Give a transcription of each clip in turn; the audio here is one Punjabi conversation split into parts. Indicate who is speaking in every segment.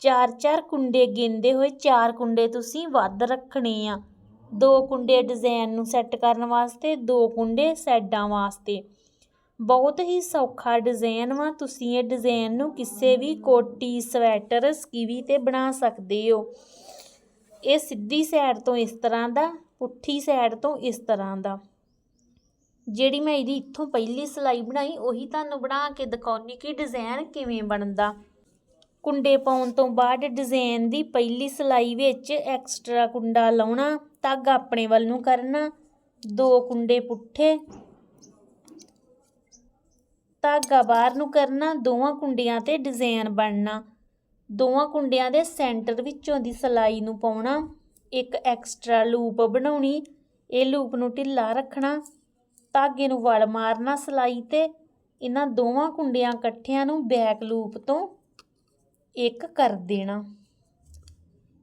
Speaker 1: ਚਾਰ ਚਾਰ ਕੁੰਡੇ ਗਿਣਦੇ ਹੋਏ ਚਾਰ ਕੁੰਡੇ ਤੁਸੀਂ ਵੱਧ ਰੱਖਣੇ ਆ। ਦੋ ਕੁੰਡੇ ਡਿਜ਼ਾਈਨ ਨੂੰ ਸੈੱਟ ਕਰਨ ਵਾਸਤੇ, ਦੋ ਕੁੰਡੇ ਸਾਈਡਾਂ ਵਾਸਤੇ। ਬਹੁਤ ਹੀ ਸੌਖਾ ਡਿਜ਼ਾਈਨ ਵਾ, ਤੁਸੀਂ ਇਹ ਡਿਜ਼ਾਈਨ ਨੂੰ ਕਿਸੇ ਵੀ ਕੋਟੀ, ਸਵੈਟਰ, ਸਕੀਵੀ ਤੇ ਬਣਾ ਸਕਦੇ ਹੋ। ਇਹ ਸਿੱਧੀ ਸਾਈਡ ਤੋਂ ਇਸ ਤਰ੍ਹਾਂ ਦਾ, ਪੁੱਠੀ ਸਾਈਡ ਤੋਂ ਇਸ ਤਰ੍ਹਾਂ ਦਾ। ਜਿਹੜੀ ਮੈਂ ਇਹਦੀ ਇੱਥੋਂ ਪਹਿਲੀ ਸਲਾਈ ਬਣਾਈ, ਉਹੀ ਤੁਹਾਨੂੰ ਬਣਾ ਕੇ ਦਿਖਾਉਣੀ ਕਿ ਡਿਜ਼ਾਈਨ ਕਿਵੇਂ ਬਣਦਾ। ਕੁੰਡੇ ਪਾਉਣ ਤੋਂ ਬਾਅਦ ਡਿਜ਼ਾਈਨ ਦੀ ਪਹਿਲੀ ਸਲਾਈ ਵਿੱਚ ਐਕਸਟਰਾ ਕੁੰਡਾ ਲਾਉਣਾ ਧਾਗਾ ਆਪਣੇ ਵੱਲ ਨੂੰ ਕਰਨਾ, ਦੋ ਕੁੰਡੇ ਪੁੱਠੇ, ਧਾਗਾ ਬਾਹਰ ਨੂੰ ਕਰਨਾ, ਦੋਵਾਂ ਕੁੰਡਿਆਂ ਤੇ ਡਿਜ਼ਾਈਨ ਬਣਨਾ। ਦੋਵਾਂ ਕੁੰਡਿਆਂ ਦੇ ਸੈਂਟਰ ਵਿੱਚੋਂ ਦੀ ਸਲਾਈ ਨੂੰ ਪਾਉਣਾ, ਇੱਕ ਐਕਸਟਰਾ ਲੂਪ ਬਣਾਉਣੀ, ਇਹ ਲੂਪ ਨੂੰ ਢਿੱਲਾ ਰੱਖਣਾ, ਧਾਗੇ ਨੂੰ ਵਲ ਮਾਰਨਾ ਸਲਾਈ ਤੇ, ਇਹਨਾਂ ਦੋਵਾਂ ਕੁੰਡਿਆਂ ਇਕੱਠਿਆਂ ਨੂੰ ਬੈਕ ਲੂਪ ਤੋਂ ਇੱਕ ਕਰ ਦੇਣਾ।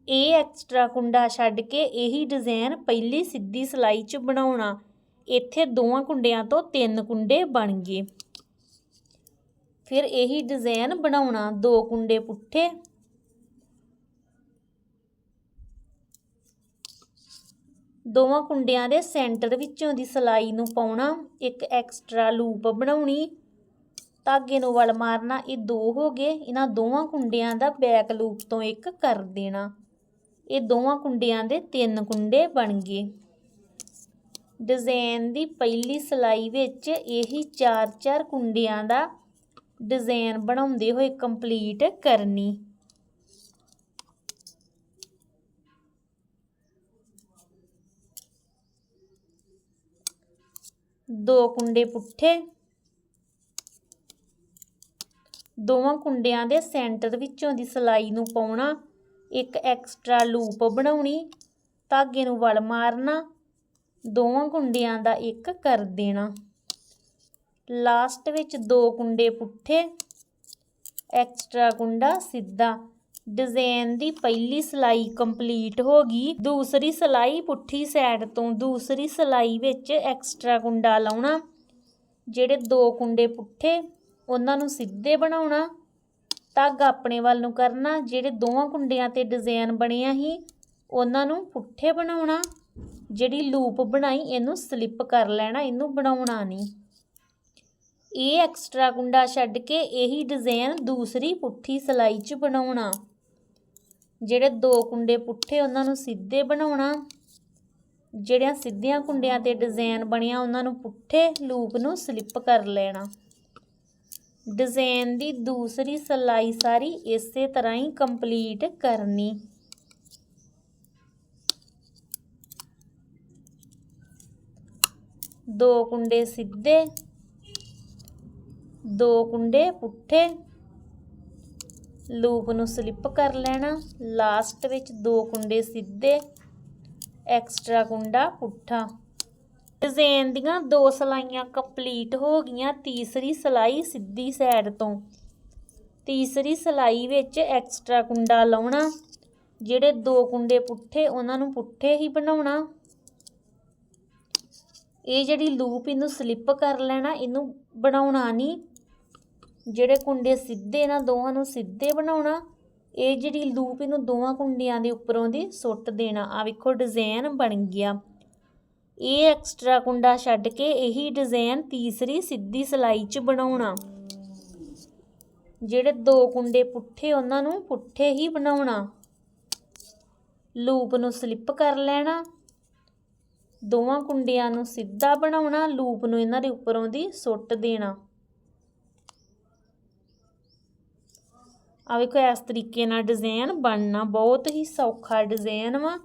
Speaker 1: ਇਹ ਐਕਸਟਰਾ ਕੁੰਡਾ ਛੱਡ ਕੇ ਇਹੀ ਡਿਜ਼ਾਈਨ ਪਹਿਲੀ ਸਿੱਧੀ ਸਲਾਈ 'ਚ ਬਣਾਉਣਾ। ਇੱਥੇ ਦੋਵਾਂ ਕੁੰਡਿਆਂ ਤੋਂ ਤਿੰਨ ਕੁੰਡੇ ਬਣ ਗਏ। ਫਿਰ ਇਹੀ ਡਿਜ਼ਾਈਨ ਬਣਾਉਣਾ ਦੋ ਕੁੰਡੇ ਪੁੱਠੇ। ਦੋਵਾਂ ਕੁੰਡਿਆਂ ਦੇ ਸੈਂਟਰ ਵਿੱਚੋਂ ਦੀ ਸਲਾਈ ਨੂੰ ਪਾਉਣਾ। ਇੱਕ ਐਕਸਟਰਾ ਲੂਪ ਬਣਾਉਣੀ। ਧਾਗੇ ਨੂੰ ਵਲ ਮਾਰਨਾ, ਇਹ ਦੋ ਹੋ ਗਏ। ਇਹਨਾਂ ਦੋਵਾਂ ਕੁੰਡਿਆਂ ਦਾ ਬੈਕ ਲੂਪ ਤੋਂ ਇੱਕ ਕਰ ਦੇਣਾ। ਇਹ ਦੋਵਾਂ ਕੁੰਡਿਆਂ ਦੇ ਤਿੰਨ ਕੁੰਡੇ ਬਣ ਗਏ। ਡਿਜ਼ਾਈਨ ਦੀ ਪਹਿਲੀ ਸਲਾਈ ਵਿੱਚ ਇਹੀ ਚਾਰ ਚਾਰ ਕੁੰਡਿਆਂ ਦਾ ਡਿਜ਼ਾਈਨ ਬਣਾਉਂਦੇ ਹੋਏ ਕੰਪਲੀਟ ਕਰਨੀ। ਦੋ ਕੁੰਡੇ ਪੁੱਠੇ ਦੋਵਾਂ ਕੁੰਡਿਆਂ ਦੇ ਸੈਂਟਰ ਵਿੱਚੋਂ ਦੀ ਸਲਾਈ ਨੂੰ ਪਾਉਣਾ, ਇੱਕ ਐਕਸਟਰਾ ਲੂਪ ਬਣਾਉਣੀ, ਧਾਗੇ ਨੂੰ ਵਲ ਮਾਰਨਾ, ਦੋਵਾਂ ਕੁੰਡਿਆਂ ਦਾ ਇੱਕ ਕਰ ਦੇਣਾ। ਲਾਸਟ ਵਿੱਚ ਦੋ ਕੁੰਡੇ ਪੁੱਠੇ, ਐਕਸਟਰਾ ਕੁੰਡਾ ਸਿੱਧਾ। ਡਿਜ਼ਾਈਨ ਦੀ ਪਹਿਲੀ ਸਲਾਈ ਕੰਪਲੀਟ ਹੋ ਗਈ। ਦੂਸਰੀ ਸਲਾਈ ਪੁੱਠੀ ਸਾਈਡ ਤੋਂ ਦੂਸਰੀ ਸਲਾਈ ਵਿੱਚ ਐਕਸਟਰਾ ਕੁੰਡਾ ਲਾਉਣਾ, ਜਿਹੜੇ ਦੋ ਕੁੰਡੇ ਪੁੱਠੇ ਉਹਨਾਂ ਨੂੰ ਸਿੱਧੇ ਬਣਾਉਣਾ ਤੱਗ ਆਪਣੇ ਵੱਲ ਨੂੰ ਕਰਨਾ, ਜਿਹੜੇ ਦੋਵਾਂ ਕੁੰਡਿਆਂ ਤੇ ਡਿਜ਼ਾਈਨ ਬਣਿਆ ਸੀ ਉਹਨਾਂ ਨੂੰ ਪੁੱਠੇ ਬਣਾਉਣਾ, ਜਿਹੜੀ ਲੂਪ ਬਣਾਈ ਇਹਨੂੰ ਸਲਿੱਪ ਕਰ ਲੈਣਾ, ਇਹਨੂੰ ਬਣਾਉਣਾ ਨਹੀਂ। ਇਹ ਐਕਸਟਰਾ ਕੁੰਡਾ ਛੱਡ ਕੇ ਇਹੀ ਡਿਜ਼ਾਈਨ ਦੂਸਰੀ ਪੁੱਠੀ ਸਲਾਈ 'ਚ ਬਣਾਉਣਾ। ਜਿਹੜੇ ਦੋ ਕੁੰਡੇ ਪੁੱਠੇ ਉਹਨਾਂ ਨੂੰ ਸਿੱਧੇ ਬਣਾਉਣਾ, ਜਿਹੜਿਆਂ ਸਿੱਧੀਆਂ ਕੁੰਡਿਆਂ ਤੇ ਡਿਜ਼ਾਈਨ ਬਣਿਆ, ਉਹਨਾਂ ਨੂੰ ਪੁੱਠੇ ਲੂਪ ਨੂੰ ਸਲਿੱਪ ਕਰ ਲੈਣਾ। ਡਿਜ਼ਾਈਨ ਦੀ ਦੂਸਰੀ ਸਲਾਈ ਸਾਰੀ ਇਸੇ ਤਰ੍ਹਾਂ ਹੀ ਕੰਪਲੀਟ ਕਰਨੀ। ਦੋ ਕੁੰਡੇ ਸਿੱਧੇ, ਦੋ ਕੁੰਡੇ ਪੁੱਠੇ, ਲੂਪ ਨੂੰ ਸਲਿੱਪ ਕਰ ਲੈਣਾ। ਲਾਸਟ ਵਿੱਚ ਦੋ ਕੁੰਡੇ ਸਿੱਧੇ, ਐਕਸਟਰਾ ਕੁੰਡਾ ਪੁੱਠਾ। ਡਿਜ਼ਾਈਨ ਦੀਆਂ ਦੋ ਸਲਾਈਆਂ ਕੰਪਲੀਟ ਹੋ ਗਈਆਂ, ਤੀਸਰੀ ਸਲਾਈ ਸਿੱਧੀ ਸਾਈਡ ਤੋਂ। ਤੀਸਰੀ ਸਲਾਈ ਵਿੱਚ ਐਕਸਟਰਾ ਕੁੰਡਾ ਲਾਉਣਾ, ਜਿਹੜੇ ਦੋ ਕੁੰਡੇ ਪੁੱਠੇ ਉਹਨਾਂ ਨੂੰ ਪੁੱਠੇ ਹੀ ਬਣਾਉਣਾ। ਇਹ ਜਿਹੜੀ ਲੂਪ ਇਹਨੂੰ ਸਲਿੱਪ ਕਰ ਲੈਣਾ, ਇਹਨੂੰ ਬਣਾਉਣਾ ਨਹੀਂ। ਜਿਹੜੇ ਕੁੰਡੇ ਸਿੱਧੇ ਨਾ, ਦੋਹਾਂ ਨੂੰ ਸਿੱਧੇ ਬਣਾਉਣਾ। ਇਹ ਜਿਹੜੀ ਲੂਪ ਇਹਨੂੰ ਦੋਵਾਂ ਕੁੰਡਿਆਂ ਦੇ ਉੱਪਰੋਂ ਦੀ ਸੁੱਟ ਦੇਣਾ। ਆ ਵੇਖੋ ਡਿਜ਼ਾਈਨ ਬਣ ਗਿਆ। ਇਹ ਐਕਸਟਰਾ ਕੁੰਡਾ ਛੱਡ ਕੇ ਇਹੀ ਡਿਜ਼ਾਈਨ ਤੀਸਰੀ ਸਿੱਧੀ ਸਲਾਈ 'ਚ ਬਣਾਉਣਾ। ਜਿਹੜੇ ਦੋ ਕੁੰਡੇ ਪੁੱਠੇ, ਉਹਨਾਂ ਨੂੰ ਪੁੱਠੇ ਹੀ ਬਣਾਉਣਾ। ਲੂਪ ਨੂੰ ਸਲਿੱਪ ਕਰ ਲੈਣਾ। ਦੋਵਾਂ ਕੁੰਡਿਆਂ ਨੂੰ ਸਿੱਧਾ ਬਣਾਉਣਾ, ਲੂਪ ਨੂੰ ਇਹਨਾਂ ਦੇ ਉੱਪਰੋਂ ਦੀ ਸੁੱਟ ਦੇਣਾ। ਆ ਵੇਖੋ, ਇਸ ਤਰੀਕੇ ਨਾਲ ਡਿਜ਼ਾਈਨ ਬਣਨਾ ਬਹੁਤ ਹੀ ਸੌਖਾ ਡਿਜ਼ਾਈਨ ਵਾ।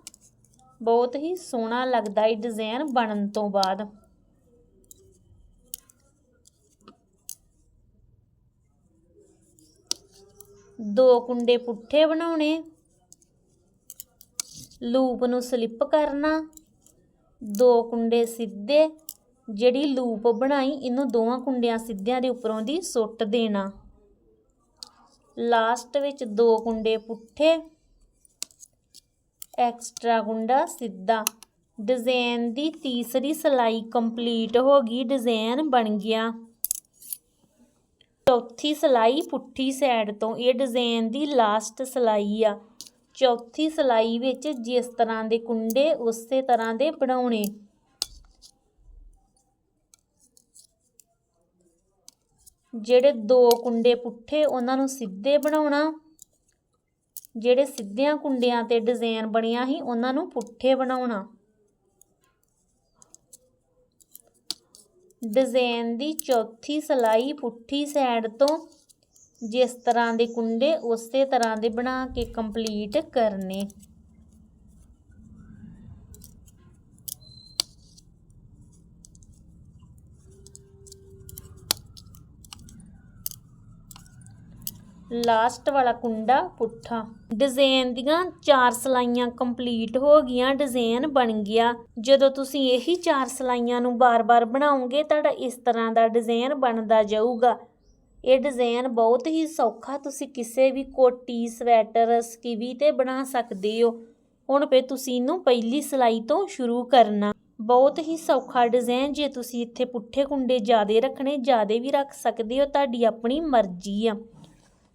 Speaker 1: ਬਹੁਤ ਹੀ ਸੋਹਣਾ ਲੱਗਦਾ ਇਹ ਡਿਜ਼ਾਈਨ ਬਣਨ ਤੋਂ ਬਾਅਦ। ਦੋ ਕੁੰਡੇ ਪੁੱਠੇ ਬਣਾਉਣੇ। ਲੂਪ ਨੂੰ ਸਲਿੱਪ ਕਰਨਾ। ਦੋ ਕੁੰਡੇ ਸਿੱਧੇ। ਜਿਹੜੀ ਲੂਪ ਬਣਾਈ, ਇਹਨੂੰ ਦੋਵਾਂ ਕੁੰਡਿਆਂ ਸਿੱਧਿਆਂ ਦੇ ਉੱਪਰੋਂ ਦੀ ਸੁੱਟ ਦੇਣਾ। ਲਾਸਟ ਵਿੱਚ ਦੋ ਕੁੰਡੇ ਪੁੱਠੇ। ਐਕਸਟਰਾ ਕੁੰਡਾ ਸਿੱਧਾ। ਡਿਜ਼ਾਈਨ ਦੀ ਤੀਸਰੀ ਸਲਾਈ ਕੰਪਲੀਟ ਹੋ ਗਈ ਡਿਜ਼ਾਈਨ ਬਣ ਗਿਆ। ਚੌਥੀ ਸਲਾਈ ਪੁੱਠੀ ਸਾਈਡ ਤੋਂ, ਇਹ ਡਿਜ਼ਾਈਨ ਦੀ ਲਾਸਟ ਸਲਾਈ ਆ। ਚੌਥੀ ਸਲਾਈ ਵਿੱਚ ਜਿਸ ਤਰ੍ਹਾਂ ਦੇ ਕੁੰਡੇ, ਉਸੇ ਤਰ੍ਹਾਂ ਦੇ ਬਣਾਉਣੇ। ਜਿਹੜੇ ਦੋ ਕੁੰਡੇ ਪੁੱਠੇ, ਉਹਨਾਂ ਨੂੰ ਸਿੱਧੇ ਬਣਾਉਣਾ। ਜਿਹੜੇ ਸਿੱਧਿਆਂ ਕੁੰਡਿਆਂ ਤੇ ਡਿਜ਼ਾਈਨ ਬਣਿਆ ਸੀ, ਉਹਨਾਂ ਨੂੰ ਪੁੱਠੇ ਬਣਾਉਣਾ। ਡਿਜ਼ਾਈਨ ਦੀ ਚੌਥੀ ਸਲਾਈ ਪੁੱਠੀ ਸਾਈਡ ਤੋਂ ਜਿਸ ਤਰ੍ਹਾਂ ਦੇ ਕੁੰਡੇ, ਉਸੇ ਤਰ੍ਹਾਂ ਦੇ ਬਣਾ ਕੇ ਕੰਪਲੀਟ ਕਰਨੇ। ਲਾਸਟ ਵਾਲਾ ਕੁੰਡਾ ਪੁੱਠਾ। ਡਿਜ਼ਾਈਨ ਦੀਆਂ ਚਾਰ ਸਲਾਈਆਂ ਕੰਪਲੀਟ ਹੋ ਗਈਆਂ, ਡਿਜ਼ਾਈਨ ਬਣ ਗਿਆ। ਜਦੋਂ ਤੁਸੀਂ ਇਹੀ ਚਾਰ ਸਲਾਈਆਂ ਨੂੰ ਬਾਰ-ਬਾਰ ਬਣਾਉਂਗੇ ਤੁਹਾਡਾ ਇਸ ਤਰ੍ਹਾਂ ਦਾ ਡਿਜ਼ਾਈਨ ਬਣਦਾ ਜਾਊਗਾ। ਇਹ ਡਿਜ਼ਾਈਨ ਬਹੁਤ ਹੀ ਸੌਖਾ, ਤੁਸੀਂ ਕਿਸੇ ਵੀ ਕੋਟੀ, ਸਵੈਟਰ, ਸਕਿਵੀ ਤੇ ਬਣਾ ਸਕਦੇ ਹੋ। ਹੁਣ ਫੇ ਤੁਸੀਂ ਇਹਨੂੰ ਪਹਿਲੀ ਸਲਾਈ ਤੋਂ ਸ਼ੁਰੂ ਕਰਨਾ। ਬਹੁਤ ਹੀ ਸੌਖਾ ਡਿਜ਼ਾਈਨ, ਜੇ ਤੁਸੀਂ ਇੱਥੇ ਪੁੱਠੇ ਕੁੰਡੇ ਜ਼ਿਆਦੇ ਰੱਖਣੇ, ਜ਼ਿਆਦੇ ਵੀ ਰੱਖ ਸਕਦੇ ਹੋ, ਤੁਹਾਡੀ ਆਪਣੀ ਮਰਜ਼ੀ ਆ।